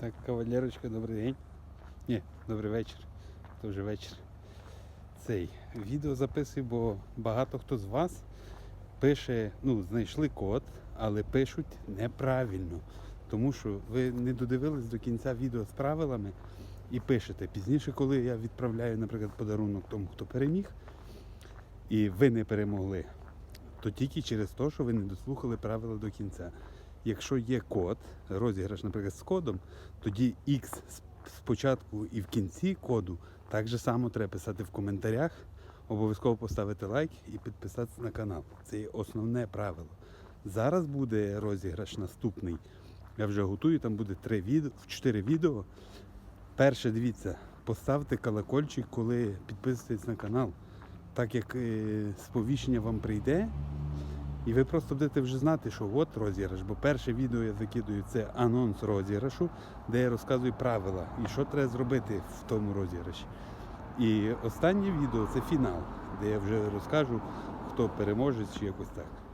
Так, кавалерочка, добрий день. Ні, добрий вечір. Це вже вечір. Цей відео записую, бо багато хто з вас пише, ну, знайшли код, але пишуть неправильно. Тому що ви не додивились до кінця відео з правилами і пишете. Пізніше, коли я відправляю, наприклад, подарунок тому, хто переміг, і ви не перемогли, то тільки через те, що ви не дослухали правила до кінця. Якщо є код, розіграш, наприклад, з кодом, тоді X спочатку і в кінці коду так же само треба писати в коментарях, обов'язково поставити лайк і підписатися на канал. Це є основне правило. Зараз буде розіграш наступний. Я вже готую, там буде три відео, чотири відео. Перше, дивіться, поставте колокольчик, коли підписуєтесь на канал. Так як е, сповіщення вам прийде, і ви просто будете вже знати, що от розіграш. Бо перше відео я закидую це анонс розіграшу, де я розказую правила і що треба зробити в тому розіграші. І останнє відео це фінал, де я вже розкажу, хто переможе чи якось так.